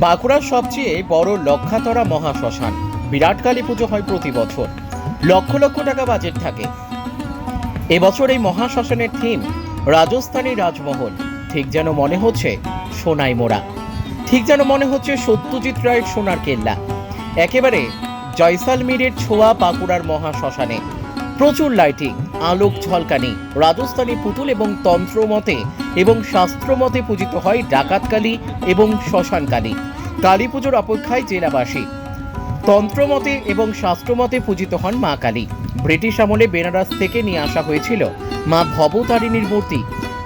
বাঁকুড়ার সবচেয়ে বড় লক্ষাতরা মহাশ্মশান। বিরাট কালী পুজো হয় প্রতি বছর। লক্ষ লক্ষ টাকা বাজেট থাকে। এবছর এই মহাশ্মশানের থিম, রাজস্থানী রাজমহল। ঠিক যেন মনে হচ্ছে সোনাই মোড়া। ঠিক যেন মনে হচ্ছে সত্যজিৎ রায়ের সোনার কেল্লা। একেবারে জয়সালমীরের ছোঁয়া বাঁকুড়ার মহাশ্মশানে। প্রচুর লাইটিং আলোক ঝলকানি, রাজস্থানী পুতুল এবং তন্ত্রমতে এবং শাস্ত্রমতে পূজিত হয় ডাকাতকালী এবং শ্মশানকালী। কালী পুজোর অপেক্ষায় জেলাবাসী তন্ত্রমতে এবং শাস্ত্রমতে পূজিত হন মা কালী। ব্রিটিশ আমলে বেনারস থেকে নিয়ে আসা হয়েছিল মা ভবতারিণীর মূর্তি।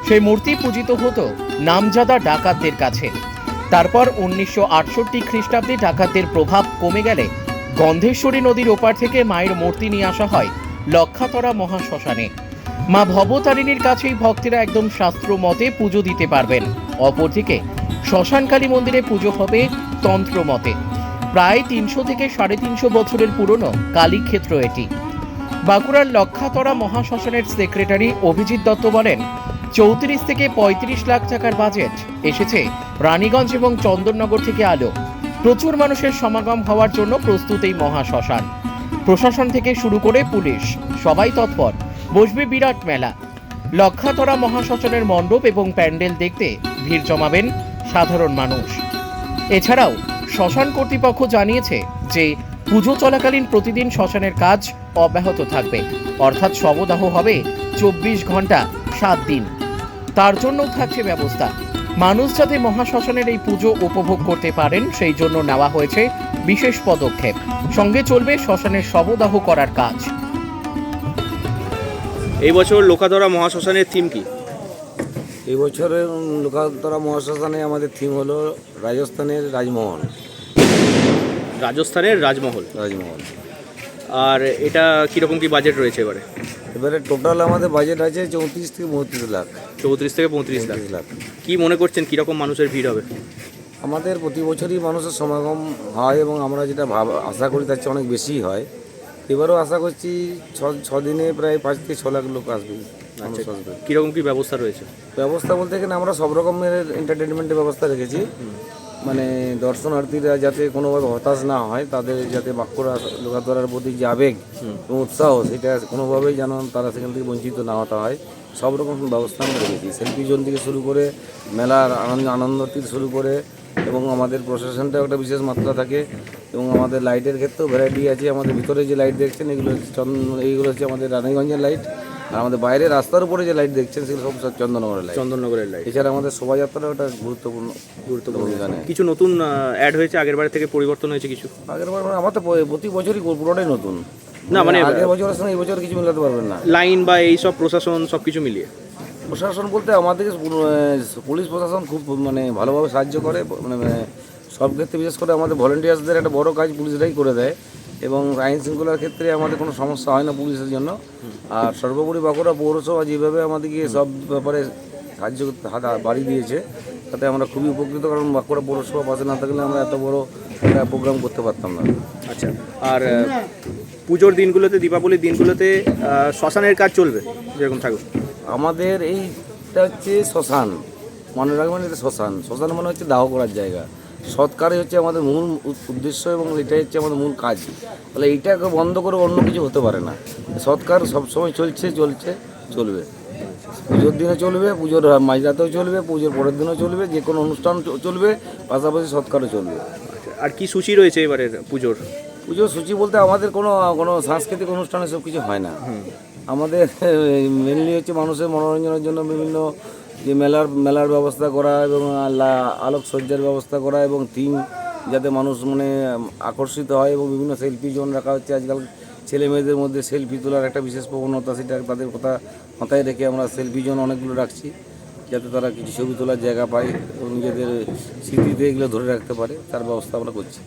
সেই মূর্তি পূজিত হতো নামজাদা ডাকাতদের কাছে। তারপর উনিশশো আটষট্টি খ্রিস্টাব্দে ডাকাতদের প্রভাব কমে গেলে গন্ধেশ্বরী নদীর ওপার থেকে মায়ের মূর্তি নিয়ে আসা হয় লক্ষাতরা মহাশ্মশানে। মা ভবতারিণীর কাছেই ভক্তেরা একদম শাস্ত্র মতে পুজো দিতে পারবেন। অপরদিকে, শ্মশানকালী মন্দিরে পুজো হবে তন্ত্র মতে প্রায় তিনশো থেকে সাড়ে তিনশো বছরের পুরনো কালীক্ষেত্র এটি। বাঁকুড়ার লক্ষাতরা মহাশ্মশানের সেক্রেটারি অভিজিৎ দত্ত বলেন, চৌত্রিশ থেকে পঁয়ত্রিশ লাখ টাকার বাজেট এসেছে রানীগঞ্জ এবং চন্দননগর থেকে আলো। প্রচুর মানুষের সমাগম হওয়ার জন্য প্রস্তুত এই মহাশ্মশান। প্রশাসন থেকে শুরু করে পুলিশ, সবাই তৎপর। বসবে বিরাট মেলা। লক্ষাতরা মহাশ্মশানের মণ্ডপ এবং প্যান্ডেল দেখতে ভিড় জমাবেন সাধারণ মানুষ। এছাড়াও শ্মশান কর্তৃপক্ষ জানিয়েছে যে, পুজো চলাকালীন প্রতিদিন শ্মশানের কাজ অব্যাহত থাকবে। অর্থাৎ শবদাহ হবে চব্বিশ ঘণ্টা সাত দিন। তার জন্য থাকছে ব্যবস্থা। মানুষ যাতে মহাশ্মশানের এই পুজো উপভোগ করতে পারেন, সেই জন্য নেওয়া হয়েছে বিশেষ পদক্ষেপ। সঙ্গে চলবে শ্মশানের শবদাহ করার কাজ। এই বছর লোকাধরা মহাশ্মশানের থিম কি? এই বছরের লোকাতরা মহাশ্মশানে আমাদের থিম হলো রাজস্থানের রাজমহল। রাজস্থানের রাজমহল। রাজমহল। আর এটা কীরকম কি বাজেট রয়েছে এবারে? এবারে টোটাল আমাদের বাজেট আছে চৌত্রিশ থেকে বত্রিশ লাখ। চৌত্রিশ থেকে পঁয়ত্রিশ লাখ। লাখ। কী মনে করছেন কীরকম মানুষের ভিড় হবে? আমাদের প্রতি বছরই মানুষের সমাগম হয় এবং আমরা যেটা ভাব আশা করি তার চেয়ে অনেক বেশি হয়। এবারও আশা করছি ছ দিনে প্রায় পাঁচ থেকে ছ লাখ লোক আসবে আসবে। কীরকম কি ব্যবস্থা রয়েছে? ব্যবস্থা বলতে গেলে আমরা সব রকমের এন্টারটেনমেন্টের ব্যবস্থা রেখেছি। মানে দর্শনার্থীরা যাতে কোনোভাবে হতাশ না হয় তাদের যাতে বাঁকুড়া লোকাতরার প্রতি যে আবেগ এবং উৎসাহ সেটা কোনোভাবেই যেন তারা সেখান থেকে বঞ্চিত না হতে হয়। সব রকম ব্যবস্থা আমরা রেখেছি। সেলফি জোন থেকে শুরু করে মেলার আনন্দ আনন্দ থেকে শুরু করে এবং আমাদের প্রশাসনটাও একটা বিশেষ মাত্রা থাকে। এবং আমাদের লাইটের ক্ষেত্রেও ভ্যারাইটি আছে। আমাদের ভিতরে যে লাইট দেখছেন এগুলো এইগুলো হচ্ছে আমাদের রানীগঞ্জের লাইট আর আমাদের বাইরে রাস্তার উপরে যে লাইট দেখছেন সেগুলো সব চন্দননগরের লাইট চন্দননগরের লাইট এছাড়া আমাদের শোভাযাত্রাও একটা গুরুত্বপূর্ণ গুরুত্বপূর্ণ কিছু নতুন অ্যাড হয়েছে? আগের বারের থেকে পরিবর্তন হয়েছে কিছু? আগের বার মানে আমার তো প্রতি বছরই পুরোটাই নতুন। না, মানে- আগের বছরের সঙ্গে এই বছর কিছু মেলাতে পারবেন না। লাইন বা এই সব প্রশাসন সব কিছু মিলিয়ে? প্রশাসন বলতে আমাদের পুলিশ প্রশাসন খুব মানে ভালোভাবে সাহায্য করে। মানে মানে সব ক্ষেত্রে বিশেষ করে আমাদের ভলেন্টিয়ার্সদের একটা বড় কাজ পুলিশরাই করে দেয় এবং আইন শৃঙ্খলার ক্ষেত্রে আমাদের কোনো সমস্যা হয় না পুলিশের জন্য। আর সর্বোপরি বাঁকুড়া পৌরসভা যেভাবে আমাদেরকে সব ব্যাপারে সাহায্য করতে হাত বাড়ি দিয়েছে তাতে আমরা খুবই উপকৃত কারণ বাঁকুড়া পৌরসভা পাশে না থাকলে আমরা এত বড় একটা প্রোগ্রাম করতে পারতাম না। আচ্ছা আর পুজোর দিনগুলোতে দীপাবলির দিনগুলোতে শ্মশানের কাজ চলবে যেরকম থাকুক আমাদের এইটা হচ্ছে শ্মশান মনে রাখবেন এটা শ্মশান। শ্মশান মানে হচ্ছে দাহ করার জায়গা। সৎকারে হচ্ছে আমাদের মূল উদ্দেশ্য এবং এটাই হচ্ছে আমাদের মূল কাজ। তাহলে এইটাকে বন্ধ করে অন্য কিছু হতে পারে না। সৎকার সবসময় চলছে চলছে চলবে। পুজোর দিনে চলবে পুজোর মাঝরাতেও চলবে পুজোর পরের দিনও চলবে যে কোনো অনুষ্ঠান চলবে পাশাপাশি সৎকারও চলবে। আর কি সূচি রয়েছে এবারের পুজোর? পুজোর সূচি বলতে আমাদের কোনো কোনো সাংস্কৃতিক অনুষ্ঠানে সব কিছু হয় না। আমাদের মেনলি হচ্ছে মানুষের মনোরঞ্জনের জন্য বিভিন্ন যে মেলার মেলার ব্যবস্থা করা এবং আলোকসজ্জার ব্যবস্থা করা এবং থিম যাতে মানুষ মানে আকর্ষিত হয় এবং বিভিন্ন সেলফি জোন রাখা হচ্ছে। আজকাল ছেলে মেয়েদের মধ্যে সেলফি তোলার একটা বিশেষ প্রবণতা, সেটা তাদের কথা মাথায় রেখে আমরা সেলফি জোন অনেকগুলো রাখছি, যাতে তারা কিছু ছবি তোলার জায়গা পায় এবং নিজেদের স্মৃতিতে এগুলো ধরে রাখতে পারে। তার ব্যবস্থা আমরা করছি।